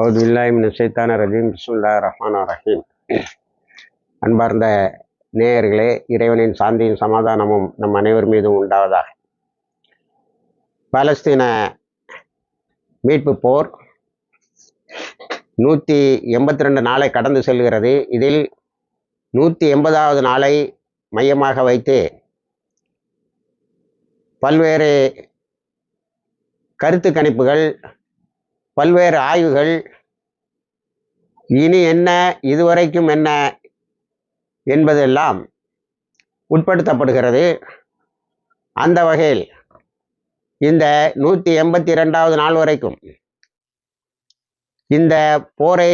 அவுது இல்லாமின் சைத்தான ரஜீம். பிஸ்முல்லா ரஹ்மான் ரஹீம். அன்பார்ந்த நேயர்களே இறைவனின் சாந்தியும் சமாதானமும் நம் அனைவர் மீதும் உண்டாவதாக. பாலஸ்தீன மீட்பு போர் நூற்றி எண்பத்தி ரெண்டு நாளை கடந்து செல்கிறது. இதில் நூற்றி எண்பதாவது நாளை மையமாக வைத்து பல்வேறு கருத்து கணிப்புகள் பல்வேறு ஆய்வுகள். இனி என்ன? இதுவரைக்கும் என்ன? என்பதெல்லாம் உட்படுத்தப்படுகிறது. அந்த வகையில் இந்த நூற்றி எண்பத்தி ரெண்டாவது நாள் வரைக்கும் இந்த போரை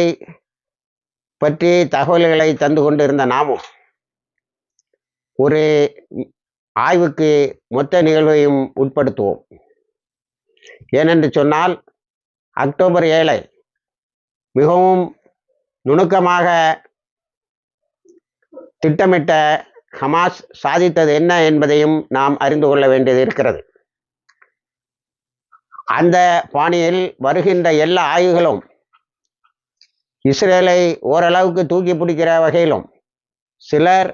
பற்றி தகவல்களை தந்து கொண்டிருந்த நாமும் ஒரு ஆய்வுக்கு மொத்த நிகழ்வையும் உட்படுத்துவோம். ஏனென்று சொன்னால் அக்டோபர் ஏழை. மிகவும் நுணுக்கமாக திட்டமிட்ட ஹமாஸ் சாதித்தது என்ன என்பதையும் நாம் அறிந்து கொள்ள வேண்டியது இருக்கிறது. அந்த பாணியில் வருகின்ற எல்லா ஆய்வுகளும் இஸ்ரேலை ஓரளவுக்கு தூக்கி பிடிக்கிற வகையிலும் சிலர்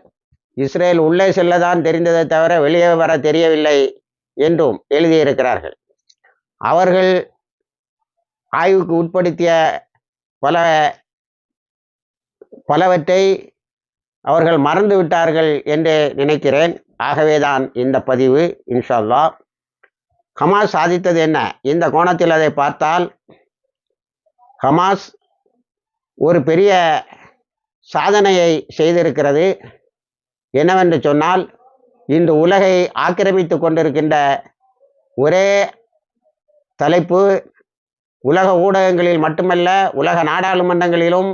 இஸ்ரேல் உள்ளே செல்லதான் தெரிந்ததை தவிர வெளியே வர தெரியவில்லை என்றும் எழுதியிருக்கிறார்கள். அவர்கள் ஆய்வுக்கு உட்படுத்திய பல பலவற்றை அவர்கள் மறந்து விட்டார்கள் என்று நினைக்கிறேன். ஆகவேதான் இந்த பதிவு இன்ஷால்லா. ஹமாஸ் சாதித்தது என்ன? இந்த கோணத்தில் அதை பார்த்தால் ஹமாஸ் ஒரு பெரிய சாதனையை செய்திருக்கிறது. என்னவென்று சொன்னால் இந்த உலகை ஆக்கிரமித்து கொண்டிருக்கின்ற ஒரே தலைப்பு உலக ஊடகங்களில் மட்டுமல்ல உலக நாடாளுமன்றங்களிலும்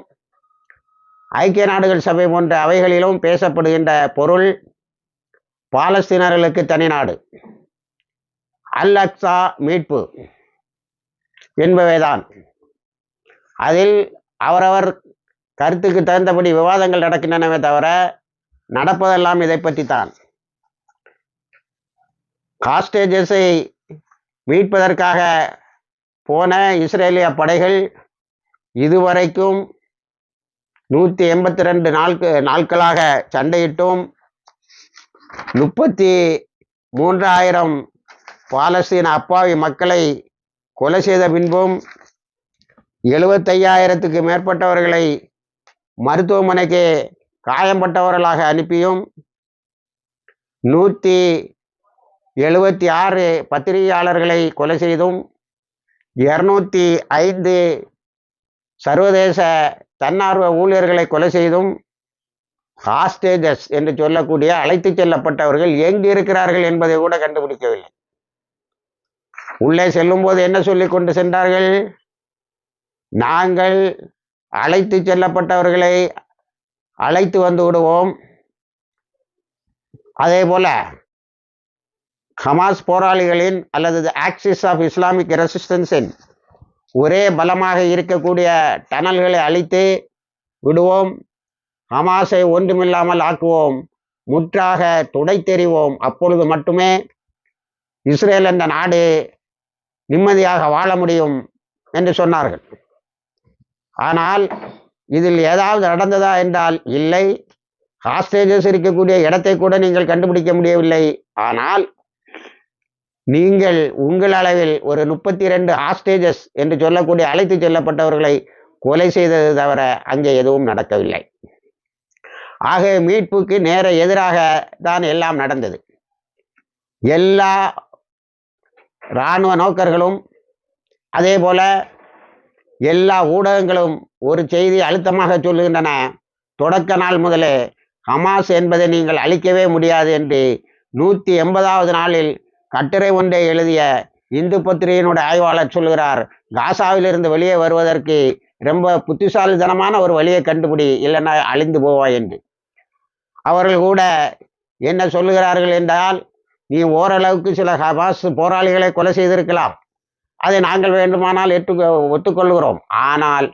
ஐக்கிய நாடுகள் சபை போன்ற அவைகளிலும் பேசப்படுகின்ற பொருள் பாலஸ்தீனர்களுக்கு தனி நாடு. அல் அக்ஸா மீட்பு என்பவைதான். அதில் அவரவர் கருத்துக்கு தகுந்தபடி விவாதங்கள் நடக்கின்றனவே தவிர நடப்பதெல்லாம் இதை பற்றி தான் காஸ்டேஜஸை மீட்பதற்காக போன இஸ்ரேலிய படைகள் இதுவரைக்கும் நூற்றி எண்பத்தி ரெண்டு நாட்கு நாட்களாக சண்டையிட்டும் முப்பத்தி மூன்றாயிரம் பாலஸ்தீன அப்பாவி மக்களை கொலை செய்த பின்பும் எழுபத்தையாயிரத்துக்கு மேற்பட்டவர்களை மருத்துவமனைக்கு காயம்பட்டவர்களாக அனுப்பியும் நூற்றி எழுபத்தி ஆறு பத்திரிகையாளர்களை கொலை செய்தும் இரநூத்தி ஐந்து சர்வதேச தன்னார்வ ஊழியர்களை கொலை செய்தும் ஹாஸ்டேஜஸ் என்று சொல்லக்கூடிய அழைத்து செல்லப்பட்டவர்கள் எங்கு இருக்கிறார்கள் என்பதை கூட கண்டுபிடிக்கவில்லை. உள்ளே செல்லும்போது என்ன சொல்லி கொண்டு சென்றார்கள்? நாங்கள் அழைத்து செல்லப்பட்டவர்களை அழைத்து வந்து விடுவோம். அதே போல ஹமாஸ் போராளிகளின் அல்லது ஆக்சிஸ் ஆஃப் இஸ்லாமிக் ரெசிஸ்டன்ஸின் ஒரே பலமாக இருக்கக்கூடிய டனல்களை அழித்து விடுவோம் ஹமாஸை ஒன்றுமில்லாமல் ஆக்குவோம் முற்றாக துடைத்தெறிவோம் அப்பொழுது மட்டுமே இஸ்ரேல் என்ற நாடு நிம்மதியாக வாழ முடியும் என்று சொன்னார்கள். ஆனால் இதில் ஏதாவது நடந்ததா என்றால் இல்லை. ஹாஸ்டேஜஸ் இருக்கக்கூடிய இடத்தை கூட நீங்கள் கண்டுபிடிக்க முடியவில்லை. ஆனால் நீங்கள் உங்கள் அளவில் ஒரு முப்பத்தி ரெண்டு ஹாஸ்டேஜஸ் என்று சொல்லக்கூடிய அழைத்து செல்லப்பட்டவர்களை கொலை செய்தது தவிர அங்கே எதுவும் நடக்கவில்லை. ஆக மீட்புக்கு நேர எதிராக தான் எல்லாம் நடந்தது. எல்லா இராணுவ நோக்கர்களும் அதே போல எல்லா ஊடகங்களும் ஒரு செய்தி அழுத்தமாக சொல்லுகின்றன தொடக்க நாள் முதலே ஹமாஸ் என்பதை நீங்கள் அழிக்கவே முடியாது என்று நூற்றி எண்பதாவது நாளில் கட்டுரை ஒன்றை எழுதிய இந்து பத்திரிகையினுடைய ஆய்வாளர் சொல்கிறார் காசாவிலிருந்து வெளியே வருவதற்கு ரொம்ப புத்திசாலித்தனமான ஒரு வழியை கண்டுபிடி இல்லைன்னா அழிந்து போவாய் என்று. அவர்கள் கூட என்ன சொல்லுகிறார்கள் என்றால் நீ ஓரளவுக்கு சில ஹபாஸ் போராளிகளை கொலை செய்திருக்கலாம். அதை நாங்கள் வேண்டுமானால் ஏற்று ஒத்துக்கொள்கிறோம். ஆனால்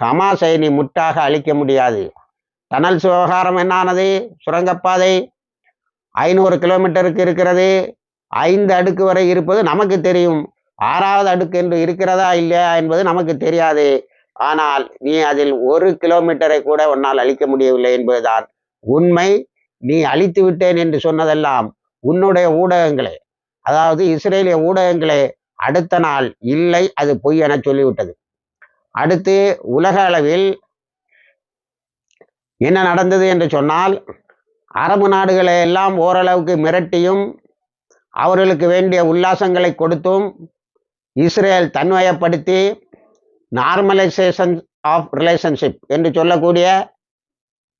ஹமாஸை நீ முட்டாக அழிக்க முடியாது. டனல்ஸ் விவகாரம் என்னானது? சுரங்கப்பாதை ஐநூறு கிலோமீட்டருக்கு இருக்கிறது. ஐந்து அடுக்கு வரை இருப்பது நமக்கு தெரியும். ஆறாவது அடுக்கு என்று இருக்கிறதா இல்லையா என்பது நமக்கு தெரியாது. ஆனால் நீ அதில் ஒரு கிலோமீட்டரை கூட உன்னால் அழிக்க முடியவில்லை என்பதுதான். உண்மை நீ அழித்து விட்டேன் என்று சொன்னதெல்லாம் உன்னுடைய ஊடகங்களே. அதாவது இஸ்ரேலிய ஊடகங்களே அடுத்த நாள் இல்லை அது பொய் என சொல்லிவிட்டது. அடுத்து உலக அளவில் என்ன நடந்தது என்று சொன்னால் அரபு நாடுகளை எல்லாம் ஓரளவுக்கு மிரட்டியும் அவர்களுக்கு வேண்டிய உல்லாசங்களை கொடுத்தும் இஸ்ரேல் தன்வயப்படுத்தி நார்மலைசேஷன் ஆஃப் ரிலேஷன்ஷிப் என்று சொல்லக்கூடிய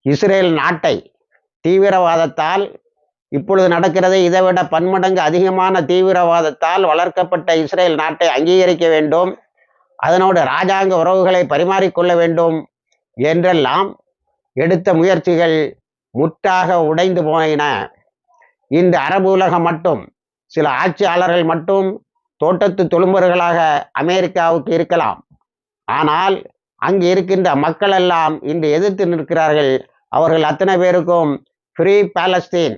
இஸ்ரேல் நாட்டை தீவிரவாதத்தால் இப்பொழுது நடக்கிறது இதைவிட பன்மடங்கு அதிகமான தீவிரவாதத்தால் வளர்க்கப்பட்ட இஸ்ரேல் நாட்டை அங்கீகரிக்க வேண்டும். அதனோடு இராஜாங்க உறவுகளை பரிமாறிக்கொள்ள வேண்டும் என்றெல்லாம் எடுத்த முயற்சிகள் முற்றாக உடைந்து போயின. இந்த அரபு உலகம் மட்டும் சில ஆட்சியாளர்கள் மட்டும் தோட்டத்து தொழும்பர்களாக அமெரிக்காவுக்கு இருக்கலாம். ஆனால் அங்கு இருக்கின்ற மக்கள் எல்லாம் இன்று எதிர்த்து நிற்கிறார்கள். அவர்கள் அத்தனை பேருக்கும் ஃப்ரீ பாலஸ்தீன்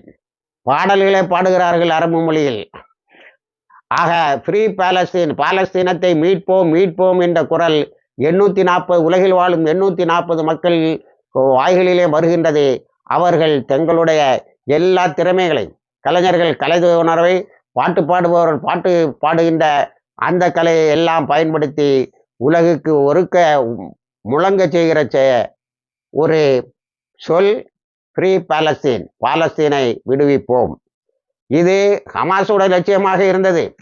பாடல்களை பாடுகிறார்கள் அரபு மொழியில். ஆக ஃப்ரீ பாலஸ்தீன் பாலஸ்தீனத்தை மீட்போம் மீட்போம் என்ற குரல் எண்ணூற்றி நாற்பது உலகில் வாழும் எண்ணூற்றி நாற்பது மக்கள் வாய்களிலே வருகின்றது. அவர்கள் தங்களுடைய எல்லா திறமைகளையும் கலைஞர்கள் கலை உணர்வை பாட்டு பாடுபவர்கள் பாட்டு பாடுகின்ற அந்த கலையை எல்லாம் பயன்படுத்தி உலகுக்கு ஒருக்க முழங்க செய்கிற செ- ஒரு சொல் ஃப்ரீ பாலஸ்தீன் பாலஸ்தீனை விடுவிப்போம். இது ஹமாஸுடைய லட்சியமாக இருந்தது.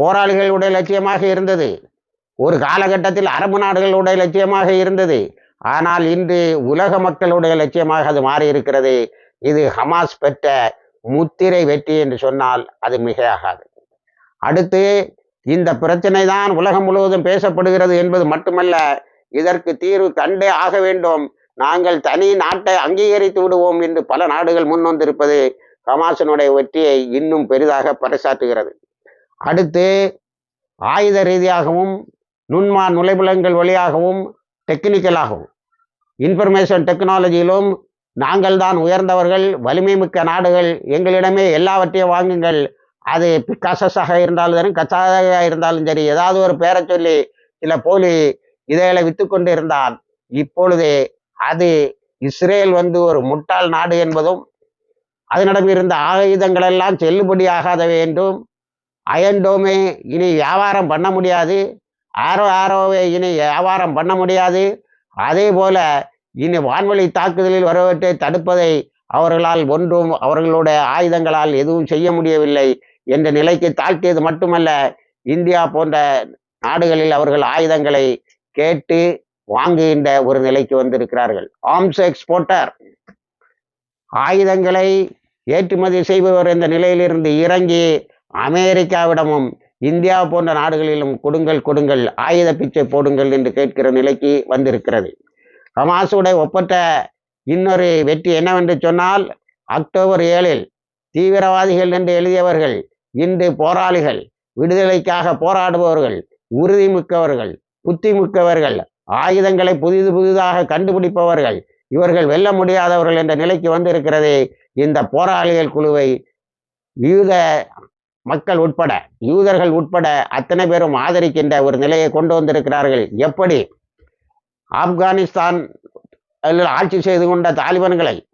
போராளிகளுடைய லட்சியமாக இருந்தது. ஒரு காலகட்டத்தில் அரபு நாடுகளுடைய லட்சியமாக இருந்தது. ஆனால் இன்று உலக மக்களுடைய லட்சியமாக அது மாறி இருக்கிறது இது ஹமாஸ் பெற்ற முத்திரை வெற்றி என்று சொன்னால் அது மிகையாகாது. அடுத்து இந்த பிரச்சனை தான் உலகம் முழுவதும் பேசப்படுகிறது என்பது மட்டுமல்ல இதற்கு தீர்வு கண்டே ஆக வேண்டும். நாங்கள் தனி நாட்டை அங்கீகரித்து விடுவோம் என்று பல நாடுகள் முன்வந்திருப்பது கமாசனுடைய வெற்றியை இன்னும் பெரிதாக பறைசாற்றுகிறது. அடுத்து ஆயுத ரீதியாகவும் நுண்மா நுழைபுலங்கள் வழியாகவும் டெக்னிக்கலாகவும் இன்ஃபர்மேஷன் டெக்னாலஜியிலும் நாங்கள் தான் உயர்ந்தவர்கள் வலிமை மிக்க நாடுகள் எங்களிடமே எல்லாவற்றையும் வாங்குங்கள். அது பிகாசஸாக இருந்தாலும் சரி கச்சாக இருந்தாலும் சரி ஏதாவது ஒரு பேரை சொல்லி சில போலி இதையில வித்து கொண்டு இருந்தால் இப்பொழுது அது இஸ்ரேல் வந்து ஒரு முட்டாள் நாடு என்பதும் அதனிடம் இருந்த ஆயுதங்கள் எல்லாம் செல்லுபடியாகாதவை என்றும் அயன்டோமே இனி வியாபாரம் பண்ண முடியாது. ஆரோ ஆரோவே இனி வியாபாரம் பண்ண முடியாது. அதே போல இனி வான்வழி தாக்குதலில் வருவற்றை தடுப்பதை அவர்களால் ஒன்றும் அவர்களுடைய ஆயுதங்களால் எதுவும் செய்ய முடியவில்லை என்ற நிலைக்கு தாழ்த்தியது மட்டுமல்ல இந்தியா போன்ற நாடுகளில் அவர்கள் ஆயுதங்களை கேட்டு வாங்குகின்ற ஒரு நிலைக்கு வந்திருக்கிறார்கள். ஆர்ம்ஸ் எக்ஸ்போர்ட்டர் ஆயுதங்களை ஏற்றுமதி செய்பவர் என்ற நிலையிலிருந்து இறங்கி அமெரிக்காவிடமும் இந்தியா போன்ற நாடுகளிலும் கொடுங்கள் கொடுங்கள் ஆயுத பிச்சை போடுங்கள் என்று கேட்கிற நிலைக்கு வந்திருக்கிறது. ஹமாஸுடைய ஒப்பற்ற இன்னொரு வெற்றி என்னவென்று சொன்னால் அக்டோபர் ஏழில் தீவிரவாதிகள் என்று எழுதியவர்கள் இன்று போராளிகள் விடுதலைக்காக போராடுபவர்கள் உறுதிமிக்கவர்கள் புத்திமிக்கவர்கள் ஆயுதங்களை புதிது புதிதாக கண்டுபிடிப்பவர்கள் இவர்கள் வெல்ல முடியாதவர்கள் என்ற நிலைக்கு வந்திருக்கிறது இந்த போராளிகள் குழுவை யூத மக்கள் உட்பட யூதர்கள் உட்பட அத்தனை பேரும் ஆதரிக்கின்ற ஒரு நிலையை கொண்டு வந்திருக்கிறார்கள். எப்படி? ஆப்கானிஸ்தான் அதில் ஆட்சி செய்து கொண்ட தாலிபான்களை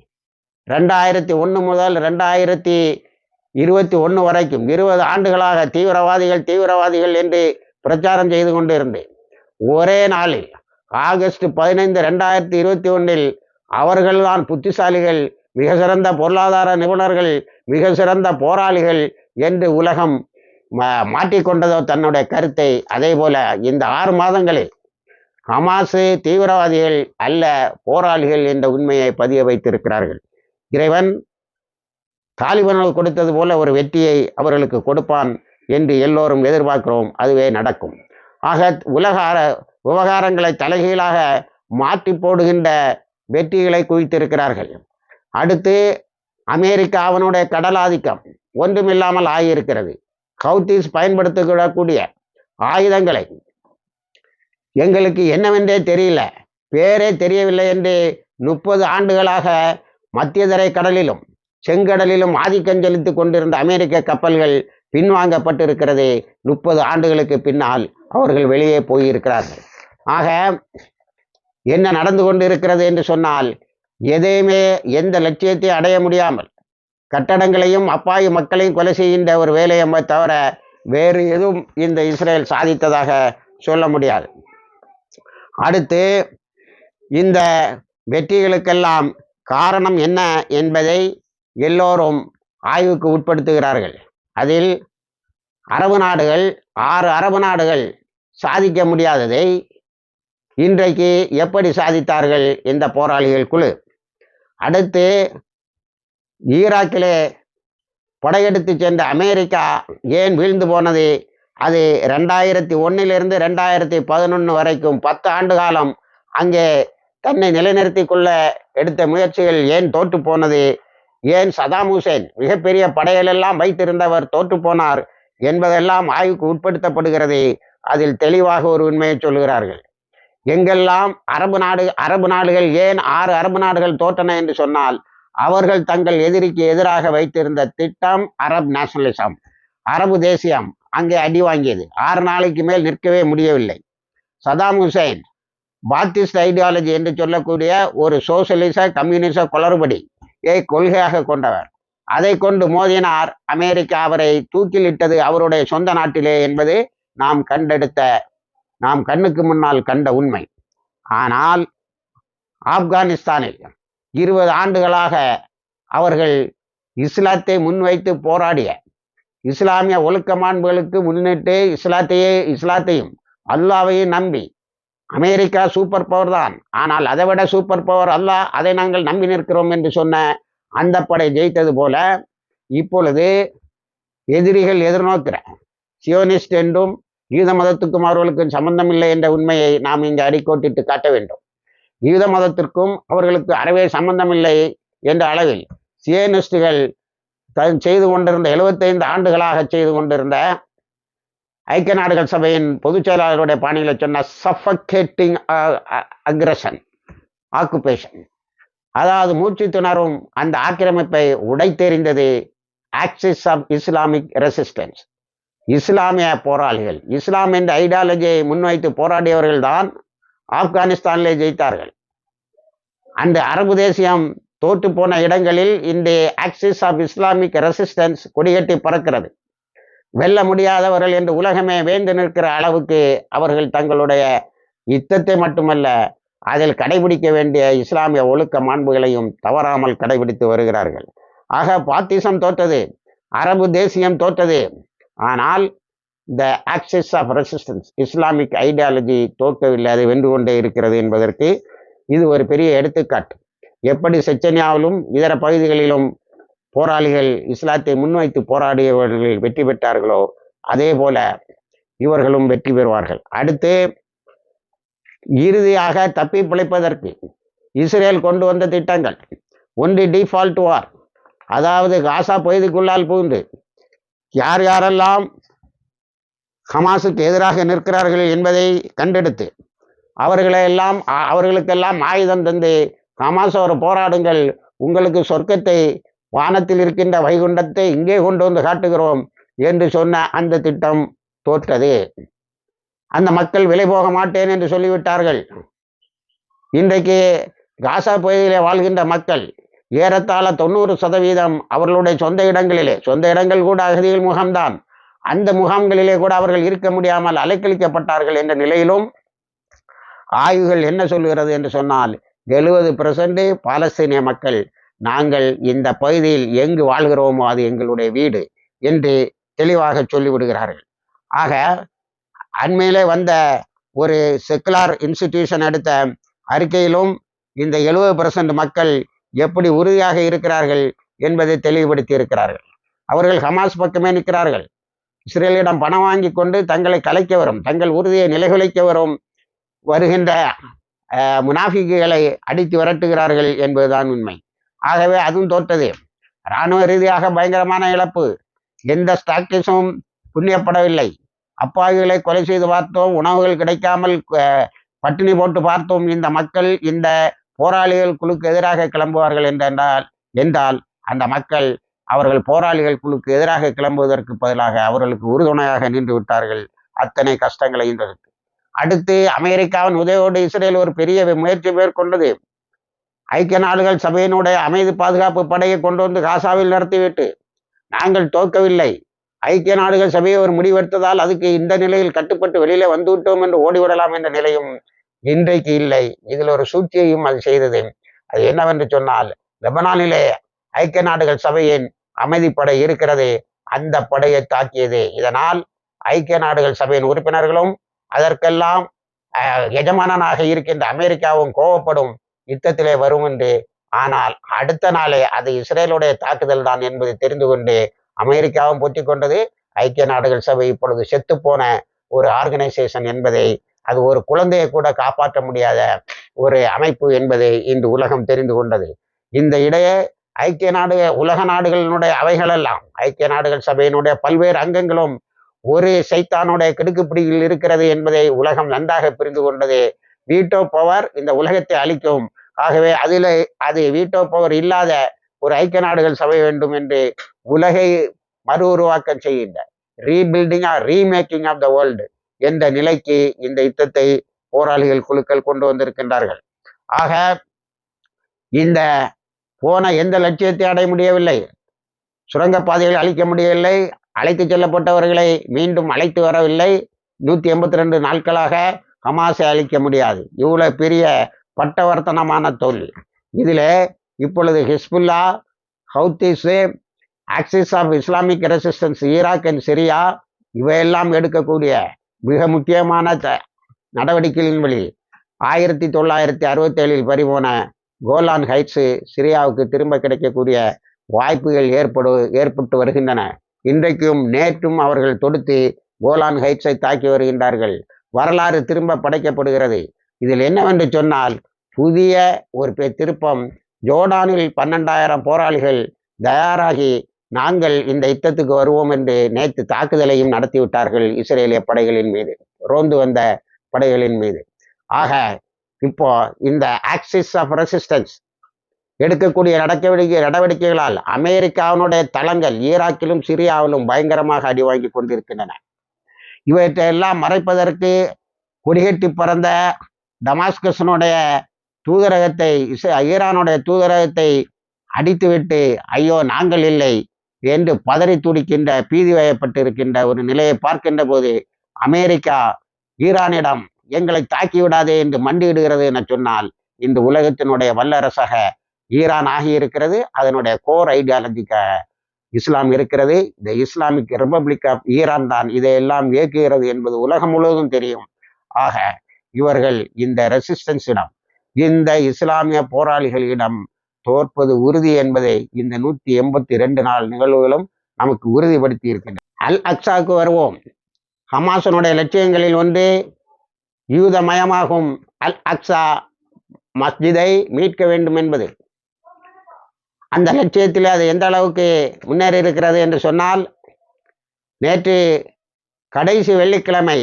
ரெண்டாயிரத்தி ஒன்று முதல் ரெண்டாயிரத்தி இருபத்தி ஒன்று வரைக்கும் இருபது ஆண்டுகளாக தீவிரவாதிகள் தீவிரவாதிகள் என்று பிரச்சாரம் செய்து கொண்டிருந்தேன். ஒரே நாளில் ஆகஸ்ட் பதினைந்து ரெண்டாயிரத்தி இருபத்தி ஒன்றில் அவர்கள்தான் புத்திசாலிகள் மிக சிறந்த பொருளாதார நிபுணர்கள் மிக சிறந்த போராளிகள் என்று உலகம் மா- தன்னுடைய கருத்தை. அதே போல இந்த ஆறு மாதங்களில் ஹமாஸு தீவிரவாதிகள் அல்ல போராளிகள் என்ற உண்மையை பதிய வைத்திருக்கிறார்கள். இறைவன் தாலிபான்கள் கொடுத்தது போல ஒரு வெற்றியை அவர்களுக்கு கொடுப்பான் என்று எல்லோரும் எதிர்பார்க்கிறோம் அதுவே நடக்கும். ஆக உலக அர- விவகாரங்களை தலைகீழாக மாற்றி போடுகின்ற வெற்றிகளை குவித்திருக்கிறார்கள். அடுத்து அமெரிக்கா அவனுடைய கடலாதிக்கம் ஒன்றுமில்லாமல் ஆகியிருக்கிறது. ஹவுத்தீஸ் பயன்படுத்தக்கூடிய ஆயுதங்களை எங்களுக்கு என்னவென்றே தெரியல. பேரே தெரியவில்லை என்று முப்பது ஆண்டுகளாக மத்திய தரை கடலிலும் செங்கடலிலும் ஆதிக்கம் செலுத்தி கொண்டிருந்த அமெரிக்க கப்பல்கள் பின்வாங்கப்பட்டிருக்கிறது. முப்பது ஆண்டுகளுக்கு பின்னால் அவர்கள் வெளியே போயிருக்கிறார்கள். ஆக என்ன நடந்து கொண்டு இருக்கிறது என்று சொன்னால் எதையுமே எந்த லட்சியத்தை அடைய முடியாமல் கட்டடங்களையும் அப்பாவி மக்களையும் கொலை செய்கின்ற ஒரு வேலையை தவிர வேறு எதுவும் இந்த இஸ்ரேல் சாதித்ததாக சொல்ல முடியாது. அடுத்து இந்த வெற்றிகளுக்கெல்லாம் காரணம் என்ன என்பதை எல்லோரும் ஆய்வுக்கு உட்படுத்துகிறார்கள். அதில் அரபு நாடுகள் ஆறு அரபு நாடுகள் சாதிக்க முடியாததை இன்றைக்கு எப்படி சாதித்தார்கள் இந்த போராளிகள் குழு. அடுத்து ஈராக்கிலே படையெடுத்து சென்ற அமெரிக்கா ஏன் வீழ்ந்து போனது அது ரெண்டாயிரத்தி ஒன்னிலிருந்து ரெண்டாயிரத்தி பதினொன்று வரைக்கும் பத்து ஆண்டு காலம் அங்கே தன்னை நிலைநிறுத்தி கொள்ள எடுத்த முயற்சிகள் ஏன் தோற்று போனது? ஏன் சதாம் ஹுசேன் மிகப்பெரிய படைகளெல்லாம் வைத்திருந்தவர் தோற்று போனார் என்பதெல்லாம் ஆய்வுக்கு உட்படுத்தப்படுகிறது. அதில் தெளிவாக ஒரு உண்மையை சொல்கிறார்கள் எங்கெல்லாம் அரபு நாடு அரபு நாடுகள் ஏன் ஆறு அரபு நாடுகள் தோற்றன என்று சொன்னால் அவர்கள் தங்கள் எதிரிக்கு எதிராக வைத்திருந்த திட்டம் அரப் நேஷனலிசம். அரபு தேசியம் அங்கே அடி வாங்கியது. ஆறு நாளைக்கு மேல் நிற்கவே முடியவில்லை. சதாம் ஹுசைன் பாத்திஸ்ட் ஐடியாலஜி என்று சொல்லக்கூடிய ஒரு சோசியலிச கம்யூனிச குளறுபடி ஏ கொள்கையாக கொண்டவர். அதை கொண்டு மோதினார் அமெரிக்கா. அவரை தூக்கிலிட்டது அவருடைய சொந்த நாட்டிலே என்பது நாம் கண்டெடுத்த நாம் கண்ணுக்கு முன்னால் கண்ட உண்மை. ஆனால் ஆப்கானிஸ்தானில் இருபது ஆண்டுகளாக அவர்கள் இஸ்லாத்தை முன்வைத்து போராடிய இஸ்லாமிய ஒழுக்க மாண்புகளுக்கு முன்னிட்டு இஸ்லாத்தையே இஸ்லாத்தையும் அல்லாவையும் நம்பி. அமெரிக்கா சூப்பர் பவர் தான். ஆனால் அதை விட சூப்பர் பவர் அல்லாஹ் அதை நாங்கள் நம்பி நிற்கிறோம் என்று சொன்ன அந்த படை ஜெயித்தது போல இப்பொழுது எதிரிகள் எதிர்நோக்கிற சியோனிஸ்ட் என்றும் யூத மதத்துக்கும் அவர்களுக்கும் சம்பந்தமில்லை என்ற உண்மையை நாம் இங்கு அடிக்கோட்டிட்டு காட்ட வேண்டும். யூத மதத்திற்கும் அவர்களுக்கு அறவே சம்பந்தமில்லை என்ற அளவில் சியோனிஸ்டுகள் செய்து கொண்டிருந்த எழுபத்தைந்து ஆண்டுகளாக செய்து கொண்டிருந்த ஐக்கிய நாடுகள் சபையின் பொதுச் செயலாளருடைய பாணியில் சொன்ன சஃபகேட்டிங் அக்ரஷன் ஆக்குபேஷன் அதாவது மூச்சு திணறும் அந்த ஆக்கிரமிப்பை உடைத்தெறிந்தது ஆக்சிஸ் ஆஃப் இஸ்லாமிக் ரெசிஸ்டன்ஸ் இஸ்லாமிய போராளிகள் இஸ்லாம் என்ற ஐடியாலஜியை முன்வைத்து போராடியவர்கள் தான் ஆப்கானிஸ்தானிலே ஜெயித்தார்கள். அந்த அரபு தேசியம் தோற்று போன இடங்களில் இந்த ஆக்சிஸ் ஆஃப் இஸ்லாமிக் ரெசிஸ்டன்ஸ் கொடிகட்டி பறக்கிறது. வெல்ல முடியாதவர்கள் என்று உலகமே வேந்து நிற்கிற அளவுக்கு அவர்கள் தங்களுடைய யுத்தத்தை மட்டுமல்ல அதில் கடைபிடிக்க வேண்டிய இஸ்லாமிய ஒழுக்க மாண்புகளையும் தவறாமல் கடைபிடித்து வருகிறார்கள். ஆக பாத்திசம் தோற்றது அரபு தேசியம் தோற்றது. ஆனால் the axis of resistance Islamic ideology தோற்கவில்லை அது வென்று கொண்டே இருக்கிறது என்பதற்கு இது ஒரு பெரிய எடுத்துக்காட்டு. எப்படி செச்சனியாவிலும் இதர பகுதிகளிலும் போராளிகள் இஸ்லாத்தை முன்வைத்து போராடியவர்கள் வெற்றி பெற்றார்களோ அதே போல இவர்களும் வெற்றி பெறுவார்கள். அடுத்து இறுதியாக தப்பி பிழைப்பதற்கு இஸ்ரேல் கொண்டு வந்த திட்டங்கள். ஒன்று டிஃபால்ட் வார் அதாவது காசா பகுதிக்குள்ளால் புகுந்து யார் யாரெல்லாம் ஹமாஸுக்கு எதிராக நிற்கிறார்கள் என்பதை கண்டெடுத்து அவர்களை எல்லாம் அ- அவர்களுக்கெல்லாம் ஆயுதம் தந்து ஹமாஸோடு போராடுங்கள். உங்களுக்கு சொர்க்கத்தை வானத்தில் இருக்கின்ற வைகுண்டத்தை இங்கே கொண்டு வந்து காட்டுகிறோம் என்று சொன்ன அந்த திட்டம் தோற்றது. அந்த மக்கள் விலை போக மாட்டேன் என்று சொல்லிவிட்டார்கள். இன்றைக்கு காசா பகுதியிலே வாழ்கின்ற மக்கள் ஏறத்தாழ தொண்ணூறு சதவீதம் அவர்களுடைய சொந்த இடங்களிலே சொந்த இடங்கள் கூட அகதிகள் முகாம்தான். அந்த முகாம்களிலே கூட அவர்கள் இருக்க முடியாமல் அலைக்கழிக்கப்பட்டார்கள் என்ற நிலையிலும் ஆய்வுகள் என்ன சொல்கிறது என்று சொன்னால் எழுபது பெர்சன்ட் பாலஸ்தீனிய மக்கள் நாங்கள் இந்த பகுதியில் எங்கு வாழ்கிறோமோ அது எங்களுடைய வீடு என்று தெளிவாக சொல்லிவிடுகிறார்கள். ஆக அண்மையிலே வந்த ஒரு செக்குலார் இன்ஸ்டிடியூஷன் எடுத்த அறிக்கையிலும் இந்த எழுபது பெர்சன்ட் மக்கள் எப்படி உறுதியாக இருக்கிறார்கள் என்பதை தெளிவுபடுத்தி இருக்கிறார்கள் அவர்கள் ஹமாஸ் பக்கமே நிற்கிறார்கள். இஸ்ரேலிடம் பணம் வாங்கி கொண்டு தங்களை கலைக்க வரும் தங்கள் உறுதியை நிலைகுலைக்க வரும் வருகின்ற முனாஃபிக்குகளை அடித்து விரட்டுகிறார்கள் என்பதுதான் உண்மை. ஆகவே அதுவும் தோற்றது. இராணுவ ரீதியாக பயங்கரமான இழப்பு. எந்த ஸ்டாக்டிஸும் புண்ணியப்படவில்லை. அப்பாவிகளை கொலை செய்து பார்த்தோம். உணவுகள் கிடைக்காமல் அஹ், பட்டினி போட்டு பார்த்தோம். இந்த மக்கள் இந்த போராளிகள் குழுக்கு எதிராக கிளம்புவார்கள் என்றால் என்றால் அந்த மக்கள் அவர்கள் போராளிகள் குழுக்கு எதிராக கிளம்புவதற்கு பதிலாக அவர்களுக்கு உறுதுணையாக நின்று விட்டார்கள். அத்தனை கஷ்டங்களை இந்த அடுத்து அமெரிக்காவின் உதவியோடு இஸ்ரேல் ஒரு பெரிய முயற்சி மேற்கொண்டது. ஐக்கிய நாடுகள் சபையினுடைய அமைதி பாதுகாப்பு படையை கொண்டு வந்து காசாவில் நடத்திவிட்டு நாங்கள் தோற்கவில்லை. ஐக்கிய நாடுகள் சபையை ஒரு முடிவெடுத்ததால் அதுக்கு இந்த நிலையில் கட்டுப்பட்டு வெளியில வந்துவிட்டோம் என்று ஓடிவிடலாம் என்ற நிலையும் இன்றைக்கு இல்லை. இதில் ஒரு சூழ்ச்சியையும் அது செய்தது. அது என்னவென்று சொன்னால் லெபனானிலே ஐக்கிய நாடுகள் சபையின் அமைதிப்படை இருக்கிறது. அந்த படையை தாக்கியது. இதனால் ஐக்கிய நாடுகள் சபையின் உறுப்பினர்களும் அதற்கெல்லாம் எஜமானனாக இருக்கின்ற அமெரிக்காவும் கோவப்படும் யுத்தத்திலே வரும் என்று. ஆனால் அடுத்த நாளே அது இஸ்ரேலுடைய தாக்குதல் தான் என்பதை தெரிந்து கொண்டு அமெரிக்காவும் பொத்திக் கொண்டது. ஐக்கிய நாடுகள் சபை இப்பொழுது செத்து போன ஒரு ஆர்கனைசேஷன் என்பதை அது ஒரு குழந்தையை கூட காப்பாற்ற முடியாத ஒரு அமைப்பு என்பதை இன்று உலகம் தெரிந்து கொண்டது. இந்த இடையே ஐக்கிய நாடு உலக நாடுகளினுடைய அவைகளெல்லாம் ஐக்கிய நாடுகள் சபையினுடைய பல்வேறு அங்கங்களும் ஒரு சைத்தானுடைய கெடுக்குப்பிடியில் இருக்கிறது என்பதை உலகம் நன்றாக புரிந்து கொண்டது. வீட்டோ பவர் இந்த உலகத்தை அழிக்கும். ஆகவே அதில் அது வீட்டோ பவர் இல்லாத ஒரு ஐக்கிய நாடுகள் சபை வேண்டும் என்று உலகை மறு உருவாக்கம் செய்கின்ற rebuilding or remaking of the world என்ற நிலைக்கு இந்த யுத்தத்தை போராளிகள் குழுக்கள் கொண்டு வந்திருக்கின்றார்கள். ஆக இந்த போன எந்த லட்சியத்தை அடைய முடியவில்லை? சுரங்கப்பாதைகளை அழிக்க முடியவில்லை. அழைத்து செல்லப்பட்டவர்களை மீண்டும் அழைத்து வரவில்லை. நூற்றி எண்பத்தி ரெண்டு நாட்களாக ஹமாஸை அழிக்க முடியாது. இவ்வளோ பெரிய பட்டவர்த்தனமான தொழில். இதில் இப்பொழுது Hezbollah Houthis axis of Islamic resistance Iraq and Syria இவையெல்லாம் எடுக்கக்கூடிய மிக முக்கியமான த நடவடிக்கைகளின் வழி. ஆயிரத்தி தொள்ளாயிரத்தி அறுபத்தேழில் பறிபோன கோலான் ஹைட்ஸு சிரியாவுக்கு திரும்ப கிடைக்கக்கூடிய வாய்ப்புகள் ஏற்படு ஏற்பட்டு வருகின்றன. இன்றைக்கும் நேற்றும் அவர்கள் தொடுத்து கோலான் ஹைட்ஸை தாக்கி வருகின்றார்கள். வரலாறு திரும்ப படைக்கப்படுகிறது. இதில் என்னவென்று சொன்னால் புதிய ஒரு திருப்பம் ஜோர்டானில் பன்னெண்டாயிரம் போராளிகள் தயாராகி நாங்கள் இந்த யுத்தத்துக்கு வருவோம் என்று நேற்று தாக்குதலையும் நடத்திவிட்டார்கள் இஸ்ரேலிய படைகளின் மீது ரோந்து வந்த படைகளின் மீது. ஆக இப்போ இந்த ஆக்சிஸ் ஆஃப் ரெசிஸ்டன்ஸ் எடுக்கக்கூடிய நடவடிக்கை நடவடிக்கைகளால் அமெரிக்காவினுடைய தளங்கள் ஈராக்கிலும் சிரியாவிலும் பயங்கரமாக அடி வாங்கி கொண்டிருக்கின்றன. இவற்றையெல்லாம் மறைப்பதற்கு கொடிகட்டி பறந்த டமாஸ்கஸனுடைய தூதரகத்தை ஈரானுடைய தூதரகத்தை அடித்துவிட்டு ஐயோ நாங்கள் இல்லை என்று பதறி துடிக்கின்ற பீதி வயப்பட்டிருக்கின்ற ஒரு நிலையை பார்க்கின்ற போது அமெரிக்கா ஈரானிடம் எங்களை தாக்கி விடாதே என்று மண்டியிடுகிறது என சொன்னால் இந்த உலகத்தினுடைய வல்லரசாக ஈரான் ஆகியிருக்கிறது அதனுடைய கோர் ஐடியாலஜிக்க இஸ்லாம் இருக்கிறது. இந்த இஸ்லாமிக் ரிப்பப்ளிக் ஆஃப் ஈரான் தான் இதையெல்லாம் இயக்குகிறது என்பது உலகம் முழுவதும் தெரியும். ஆக இவர்கள் இந்த ரெசிஸ்டன்ஸிடம் இந்த இஸ்லாமிய போராளிகளிடம் தோற்பது உறுதி என்பதை இந்த நூத்தி எண்பத்தி ரெண்டு நாள் நிகழ்வுகளும் நமக்கு உறுதிப்படுத்தி இருக்கின்றன. அல் அக்சாவுக்கு வருவோம். ஹமாசனுடைய லட்சியங்களில் ஒன்று யூதமயமாகும் அல் அக்ஸா மஸ்ஜிதை மீட்க வேண்டும் என்பது. அந்த லட்சியத்தில் அது எந்த அளவுக்கு முன்னேறி இருக்கிறது என்று சொன்னால் நேற்று கடைசி வெள்ளிக்கிழமை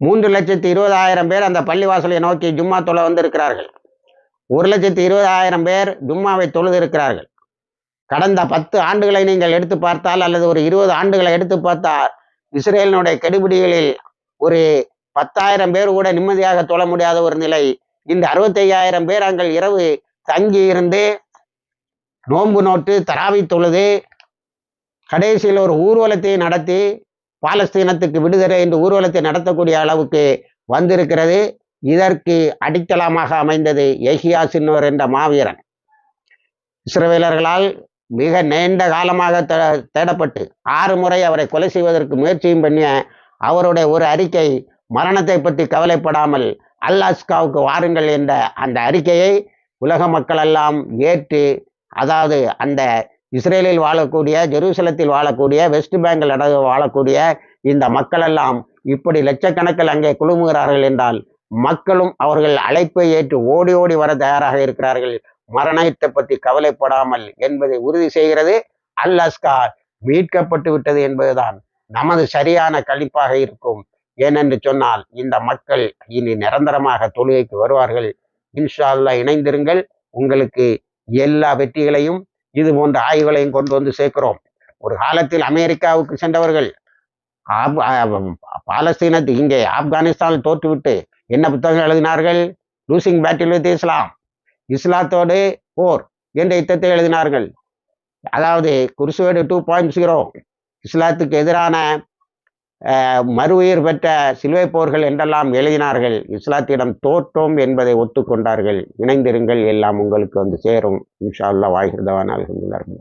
மூன்று லட்சத்தி இருபதாயிரம் பேர் அந்த பள்ளிவாசலை நோக்கி ஜும்மா தொலை வந்திருக்கிறார்கள். ஒரு லட்சத்தி இருபதாயிரம் பேர் ஜும்மாவை தொழுது இருக்கிறார்கள் கடந்த பத்து ஆண்டுகளை நீங்கள் எடுத்து பார்த்தால் அல்லது ஒரு இருபது ஆண்டுகளை எடுத்து பார்த்தால் இஸ்ரேலினுடைய கெடுபிடிகளில் ஒரு பத்தாயிரம் பேர் கூட நிம்மதியாக தொழ முடியாத ஒரு நிலை. இந்த அறுபத்தையாயிரம் பேர் அங்கே இரவு தங்கி இருந்து நோன்பு நோட்டு தராவி தொழுது கடைசியில் ஒரு ஊர்வலத்தை நடத்தி பாலஸ்தீனத்துக்கு விடுதலை என்று ஊர்வலத்தை நடத்தக்கூடிய அளவுக்கு வந்திருக்கிறது. இதற்கு அடித்தளமாக அமைந்தது எஹியா சின்னோர் என்ற மாவீரன். இஸ்ரவேலர்களால் மிக நீண்ட காலமாக தேடப்பட்டு ஆறு முறை அவரை கொலை செய்வதற்கு முயற்சியும் பண்ணிய அவருடைய ஒரு அறிக்கை மரணத்தை பற்றி கவலைப்படாமல் அல்லாஸ்காவுக்கு வாருங்கள் என்ற அந்த அறிக்கையை உலக மக்களெல்லாம் ஏற்று அதாவது அந்த இஸ்ரேலில் வாழக்கூடிய ஜெருசலத்தில் வாழக்கூடிய வெஸ்ட் பெங்கால் வாழக்கூடிய இந்த மக்களெல்லாம் இப்படி லட்சக்கணக்கில் அங்கே குழுமுகிறார்கள் என்றால் மக்களும் அவர்கள் அழைப்பை ஏற்று ஓடி ஓடி வர தயாராக இருக்கிறார்கள். மரணத்தை பற்றி கவலைப்படாமல் என்பதை உறுதி செய்கிறது. அல்லாஸ்கா மீட்கப்பட்டு விட்டது என்பதுதான் நமது சரியான கழிப்பாக இருக்கும். ஏனென்று சொன்னால் இந்த மக்கள் இனி நிரந்தரமாக தொழுகைக்கு வருவார்கள். இன்ஷா அல்லா இணைந்திருங்கள். உங்களுக்கு எல்லா வெற்றிகளையும் இது போன்ற ஆய்வுகளையும் கொண்டு வந்து சேர்க்கிறோம். ஒரு காலத்தில் அமெரிக்காவுக்கு சென்றவர்கள் ஆப் பாலஸ்தீனத்து இங்கே ஆப்கானிஸ்தானில் தோற்றுவிட்டு என்ன புத்தகம் எழுதினார்கள்? லூசிங் பேட்டில் வித் இஸ்லாம் இஸ்லாத்தோடு போர் என்ற யுத்தத்தை எழுதினார்கள். அதாவது குருசுவேடு டூ பாயிண்ட் ஜீரோ இஸ்லாத்துக்கு எதிரான மறு உயிர் பெற்ற சிலுவை போர்கள் என்றெல்லாம் எழுதினார்கள். இஸ்லாத்திடம் தோற்றோம் என்பதை ஒத்துக்கொண்டார்கள். இணைந்திருங்கள் எல்லாம் உங்களுக்கு வந்து சேரும். இன்ஷா அல்லா வாய்கிறதவான் அல்ஹம்துலில்லாஹ்